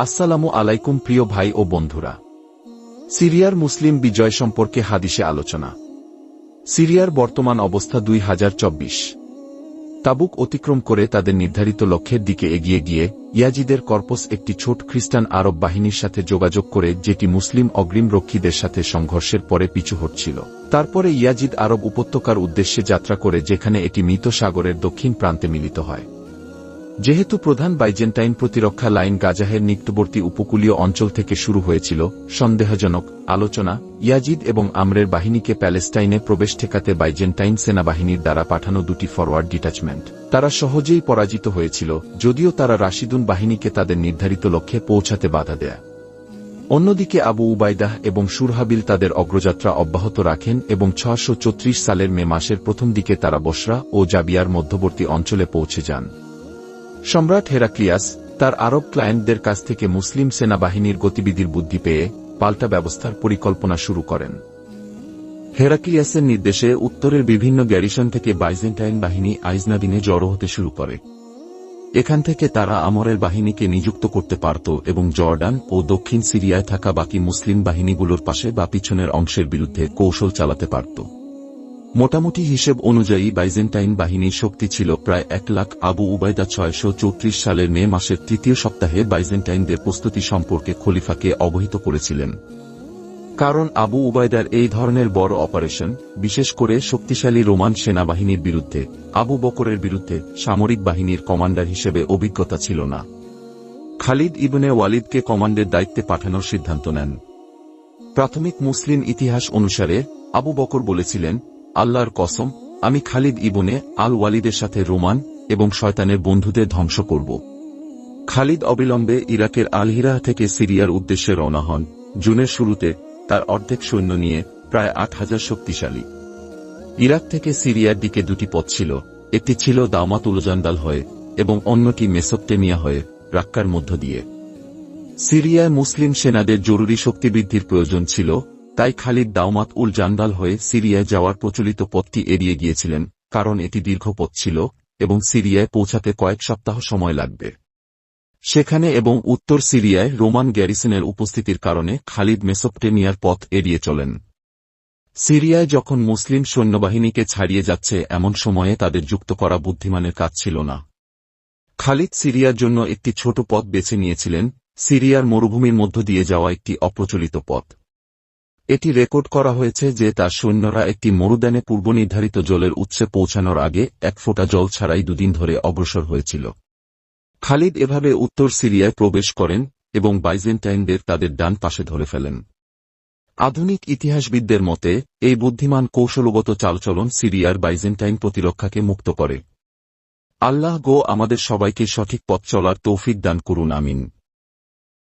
আসসালামু আলাইকুম প্রিয় ভাই ও বন্ধুরা। সিরিয়ার মুসলিম বিজয় সম্পর্কে হাদিসে আলোচনা। সিরিয়ার বর্তমান অবস্থা দুই হাজার চব্বিশ। তাবুক অতিক্রম করে তাদের নির্ধারিত লক্ষ্যের দিকে এগিয়ে গিয়ে ইয়াজিদের কর্পস একটি ছোট খ্রিস্টান আরব বাহিনীর সাথে যোগাযোগ করে যেটি মুসলিম অগ্রিম রক্ষীদের সাথে সংঘর্ষের পরে পিছু হটছিল। তারপরে ইয়াজিদ আরব উপত্যকার উদ্দেশ্যে যাত্রা করে যেখানে এটি মৃত সাগরের দক্ষিণ প্রান্তে মিলিত হয়। যেহেতু প্রধান বাইজেন্টাইন প্রতিরক্ষা লাইন গাজাহের নিকটবর্তী উপকূলীয় অঞ্চল থেকে শুরু হয়েছিল, সন্দেহজনক, আলোচনা, ইয়াজিদ এবং আমরের বাহিনীকে প্যালেস্টাইনে প্রবেশ ঠেকাতে বাইজেন্টাইন সেনাবাহিনীর দ্বারা পাঠানো দুটি ফরওয়ার্ড ডিটাচমেন্ট। তারা সহজেই পরাজিত হয়েছিল, যদিও তারা রাশিদুন বাহিনীকে তাদের নির্ধারিত লক্ষ্যে পৌঁছাতে বাধা দেয়। অন্যদিকে আবু উবাইদাহ এবং সুরহাবিল তাদের অগ্রযাত্রা অব্যাহত রাখেন এবং ছশো সালের মে মাসের প্রথম দিকে তারা বসরা ও জাবিয়ার মধ্যবর্তী অঞ্চলে পৌঁছে যান। সম্রাট হেরাক্লিয়াস তার আরব ক্লায়েন্টদের কাছ থেকে মুসলিম সেনাবাহিনীর গতিবিধির বুদ্ধি পেয়ে পাল্টা ব্যবস্থার পরিকল্পনা শুরু করেন। হেরাক্লিয়াসের নির্দেশে উত্তরের বিভিন্ন গ্যারিসন থেকে বাইজেন্টাইন বাহিনী আইজনাদিনে জড়ো হতে শুরু করে। এখান থেকে তারা আমরের বাহিনীকে নিযুক্ত করতে পারত এবং জর্ডান ও দক্ষিণ সিরিয়ায় থাকা বাকি মুসলিম বাহিনীগুলোর পাশে বা পিছনের অংশের বিরুদ্ধে কৌশল চালাতে পারত। মোটামুটি হিসেব অনুযায়ী বাইজেন্টাইন বাহিনীর শক্তি ছিল প্রায় এক লাখ আবু উবায়দা ছয়শো চৌত্রিশ সালের মে মাসের তৃতীয় সপ্তাহে বাইজেন্টাইনদের প্রস্তুতি সম্পর্কে খলিফাকে অবহিত করেছিলেন। কারণ আবু উবায়দার এই ধরনের বড় অপারেশন, বিশেষ করে শক্তিশালী রোমান সেনাবাহিনীর বিরুদ্ধে, আবু বকরের বিরুদ্ধে সামরিক বাহিনীর কমান্ডার হিসেবে অভিজ্ঞতা ছিল না। খালিদ ইবনে ওয়ালিদকে কমান্ডের দায়িত্বে পাঠানোর সিদ্ধান্ত নেন। প্রাথমিক মুসলিম ইতিহাস অনুসারে আবু বকর বলেছিলেন আল্লাহর কসম, আমি খালিদ ইবনে আল ওয়ালিদের সাথে রোমান এবং শয়তানের বন্ধুদের ধ্বংস করব। খালিদ অবিলম্বে ইরাকের আলহিরা থেকে সিরিয়ার উদ্দেশ্যে রওনা হন। জুনের শুরুতে তার অর্ধেক সৈন্য নিয়ে প্রায় আট হাজার শক্তিশালী। ইরাক থেকে সিরিয়ার দিকে দুটি পথ ছিল, একটি ছিল দামাত উলজান্দাল হয়ে এবং অন্যটি মেসোপটেমিয়া হয়ে রাক্কার মধ্য দিয়ে। সিরিয়ায় মুসলিম সেনাদের জরুরি শক্তিবৃদ্ধির প্রয়োজন ছিল তাই খালিদ দাওমাত উল জান্দাল হয়ে সিরিয়ায় যাওয়ার প্রচলিত পথটি এড়িয়ে গিয়েছিলেন, কারণ এটি দীর্ঘ পথ ছিল এবং সিরিয়ায় পৌঁছাতে কয়েক সপ্তাহ সময় লাগবে। সেখানে এবং উত্তর সিরিয়ায় রোমান গ্যারিসনের উপস্থিতির কারণে খালিদ মেসোপটেমিয়ার পথ এড়িয়ে চলেন। সিরিয়ায় যখন মুসলিম সৈন্যবাহিনীকে ছাড়িয়ে যাচ্ছে, এমন সময়ে তাদের যুক্ত করা বুদ্ধিমানের কাজ ছিল না। খালিদ সিরিয়ার জন্য একটি ছোট পথ বেছে নিয়েছিলেন, সিরিয়ার মরুভূমির মধ্য দিয়ে যাওয়া একটি অপ্রচলিত পথ। এটি রেকর্ড করা হয়েছে যে তার সৈন্যরা একটি মরুদ্যানে পূর্বনির্ধারিত জলের উৎসে পৌঁছানোর আগে এক ফোঁটা জল ছাড়াই দুদিন ধরে অগ্রসর হয়েছিল। খালিদ এভাবে উত্তর সিরিয়ায় প্রবেশ করেন এবং বাইজেন্টাইনদের তাদের ডান পাশে ধরে ফেলেন। আধুনিক ইতিহাসবিদদের মতে, এই বুদ্ধিমান কৌশলগত চালচলন সিরিয়ার বাইজেন্টাইন প্রতিরক্ষাকে মুক্ত করে। আল্লাহ গো আমাদের সবাইকে সঠিক পথ চলার তৌফিক দান করুন, আমিন।